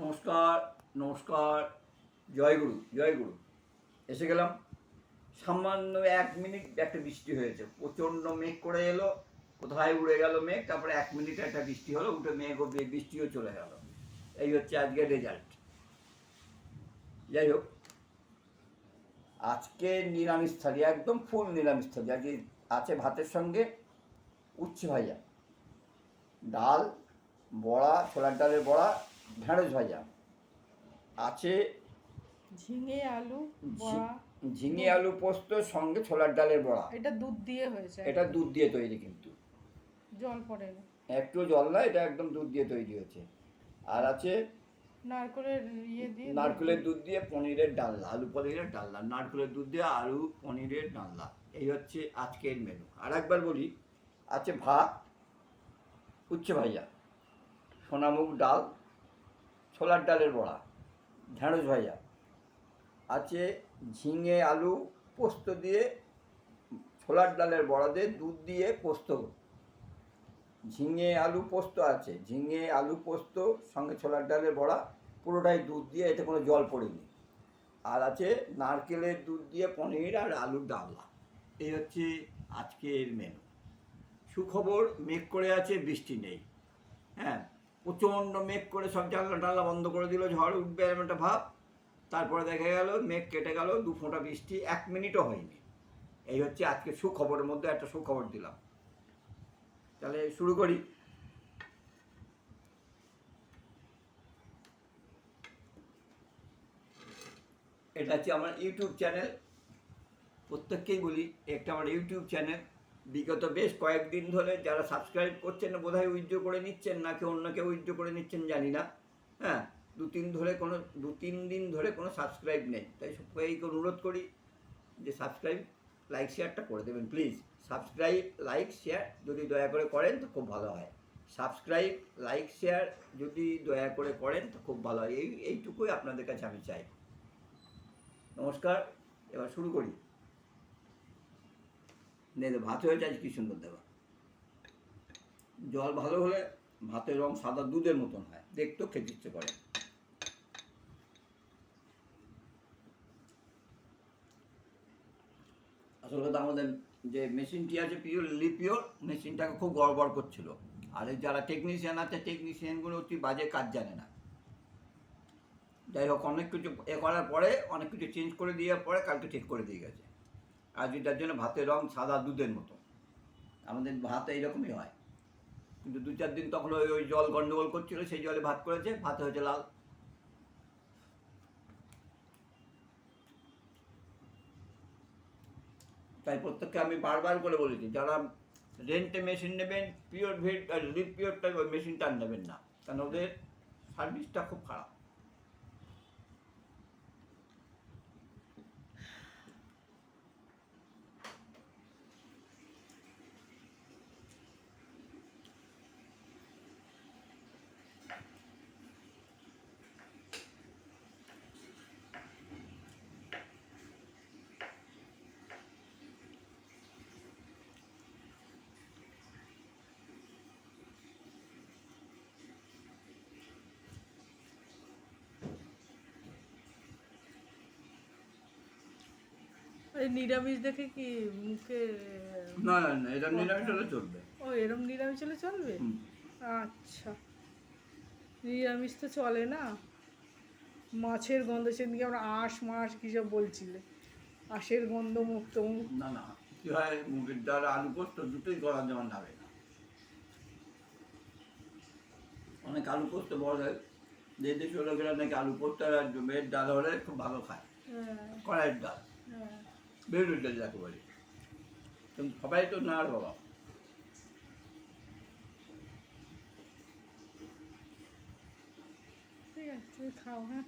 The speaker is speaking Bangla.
নমস্কার নমস্কার জয়গুরু জয়গুরু এসে গেলাম। সামান্য এক মিনিট একটা বৃষ্টি হয়েছে। প্রচণ্ড মেঘ করে এলো, কোথায় উড়ে গেল মেঘ? তারপরে এক মিনিট একটা বৃষ্টি হলো, উঠে মেঘ বৃষ্টিও চলে গেল। এই হচ্ছে আজকের রেজাল্ট যাই হোক, আজকে নিরামিষ থালি, একদম ফুল নিরামিষ থালি। আজকে আছে ভাতের সঙ্গে উচ্ছে ভাজা। ডাল, বড়া, ছোলার ডালের বড়া ঢেঁড়স ভাজা। আছে ঝিঙে আলু বড়া। ঝিঙে আলু পোস্ত সঙ্গে ছোলার ডালের বড়া। এটা দুধ দিয়ে হয়েছে। এটা দুধ দিয়ে তৈরি কিন্তু। জল পড়ে না। একটু জল না এটা একদম দুধ দিয়ে তৈরি হয়েছে। আর আছে নারকলের ইয়ে দিয়ে নারকেলের দুধ দিয়ে পনিরের ডালনা আলু পনিরের ডালনা নারকেলের দুধ দিয়ে আলু পনিরের ডালনা। এই হচ্ছে আজকের মেনু আর একবার বলি আছে ভাত উচ্ছে ভাজা সোনামুগ ডাল ছোলার ডালের বড়া। ঢেঁড়স ভাজা। আছে ঝিঙে, আলু, পোস্ত দিয়ে ছোলার ডালের বড়া দিয়ে দুধ দিয়ে পোস্ত। ঝিঙে, আলু, পোস্ত আছে। ঝিঙে, আলু, পোস্ত সঙ্গে ছোলার ডালের বড়া, পুরোটাই দুধ দিয়ে, এতে কোনো জল পড়েনি। আর আছে নারকেলের দুধ দিয়ে পনির আর আলুর ডালনা। এই হচ্ছে আজকের মেনু সুখবর মেঘ করে আছে, বৃষ্টি নেই। হ্যাঁ প্রচণ্ড মেঘ করে সব জানলা টানলা বন্ধ করে দিল, ঝড় উঠবে এরকম একটা ভাব। তারপরে দেখা গেল, মেঘ কেটে গেল, দু ফোঁটা বৃষ্টি, এক মিনিটও হয়নি। এই হচ্ছে আজকে সুখবরের মধ্যে একটা সুখবর দিলাম। তাহলে শুরু করি। এটা হচ্ছে আমার ইউটিউব চ্যানেল। প্রত্যেককেই বলি, একটা আমার ইউটিউব চ্যানেল। বিগত বেশ কয়েকদিন ধরে যারা সাবস্ক্রাইব করছেন বোধহয় উইথড্র করে নিচ্ছেন না কেউ অন্য কেউ উইথড্র করে নিচ্ছেন জানি না। হ্যাঁ দু তিন ধরে কোনো, দু তিন দিন ধরে কোনো সাবস্ক্রাইব নেই। তাই সবাইকে অনুরোধ করি যে সাবস্ক্রাইব লাইক শেয়ারটা করে দেবেন প্লিজ সাবস্ক্রাইব লাইক শেয়ার যদি দয়া করে করেন তো খুব ভালো হয়। সাবস্ক্রাইব লাইক শেয়ার যদি দয়া করে করেন তো খুব ভালো হয়। এই, এইটুকুই আপনাদের কাছে আমি চাই। নমস্কার, এবার শুরু করি। দেখে ভাত হয়েছে আজ কি সুন্দর দেওয়া জল ভালো হলে ভাতের রং সাদা দুধের মতন হয়, দেখতেও খেতে ইচ্ছে করে। আসল কথা আমাদের যে মেশিনটি আছে পিওর লিপিওর, মেশিনটাকে খুব গড়বড় করছিল। আর যারা টেকনিশিয়ান আছে টেকনিশিয়ানগুলো অতি বাজে কাজ জানে না। যাই হোক, অনেক কিছু এ করার পরে, অনেক কিছু চেঞ্জ করে দেওয়ার পরে কালকে ঠিক করে দিয়ে গেছে। আর যেটার জন্য ভাতের রং সাদা দুধের মতো। আমাদের ভাত এইরকমই হয়। কিন্তু দু চার দিন তখন ওই ওই জল গন্ডগোল করছিল, সেই জলে ভাত করেছে, ভাত হয়েছে লাল। তাই প্রত্যেককে আমি বারবার করে বলেছি, যারা রেন্টে মেশিন নেবেন পিওর ভেট লিপ পিওরটা মেশিনটা নেবেন না। কারণ ওদের সার্ভিসটা খুব খারাপ। নিরামিষ দেখে কি মুখে না না এটা নিরামিষ হলে চলবে। ও এরম নিরামিষ হলে চলবে? আচ্ছা। নিরামিষ তো চলে না? মাছের গন্ধ সেদিনকে আমরা আঁশ মাছ কী সব বলছিলে? আঁশের গন্ধ মুক্ত মুখ। না না কি হয় মুগের ডাল আলু পোস্ত দুটোই করা যেমন যাবে না অনেক আলু পোস্ত বড় হয়। যে দেশের লোকেরা নাকি আলু পোস্ত আর মেয়ের ডাল হলে খুব ভালো খায়। হ্যাঁ, কড়াইয়ের ডাল। হ্যাঁ। বেরুর ডাল যাকে বলি কিন্তু সবাই তো না আর বাবা ঠিক আছে তুমি খাও হ্যাঁ